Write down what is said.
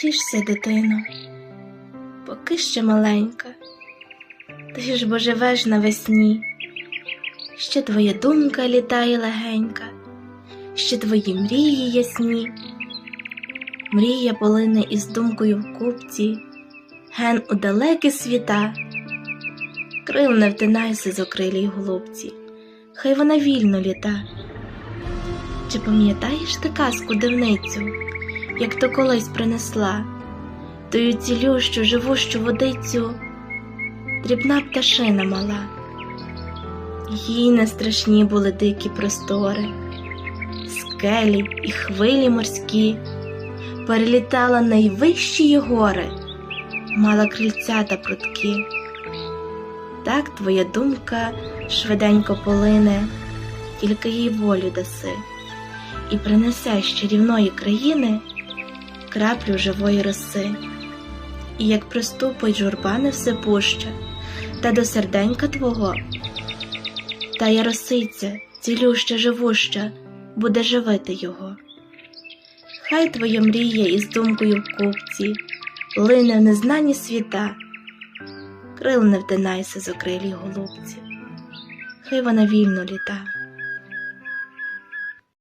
Тішся, дитино, поки ще маленька, ти ж бо живеш навесні, ще твоя думка літає легенька, ще твої мрії ясні. Мрія полине із думкою в купці, ген у далекі світа. Крил не втинайся з окрилій голубці, хай вона вільно літа. Чи пам'ятаєш ти казку дивницю, як то колись принесла, тою цілющу, живущу водицю, дрібна пташина мала, їй не страшні були дикі простори, скелі і хвилі морські, перелітала найвищі гори, мала крильця та прутки. Так твоя думка швиденько полине, тільки їй волю даси, і принесе з чарівної країни краплю живої роси. І як приступить журба не все пуща, та до серденька твого, та я росиця, цілюща живуща, буде живити його. Хай твоя мрія із думкою в купці, лине в незнані світа, крил не втинайся з окрилій голубці, хай вона вільно літа.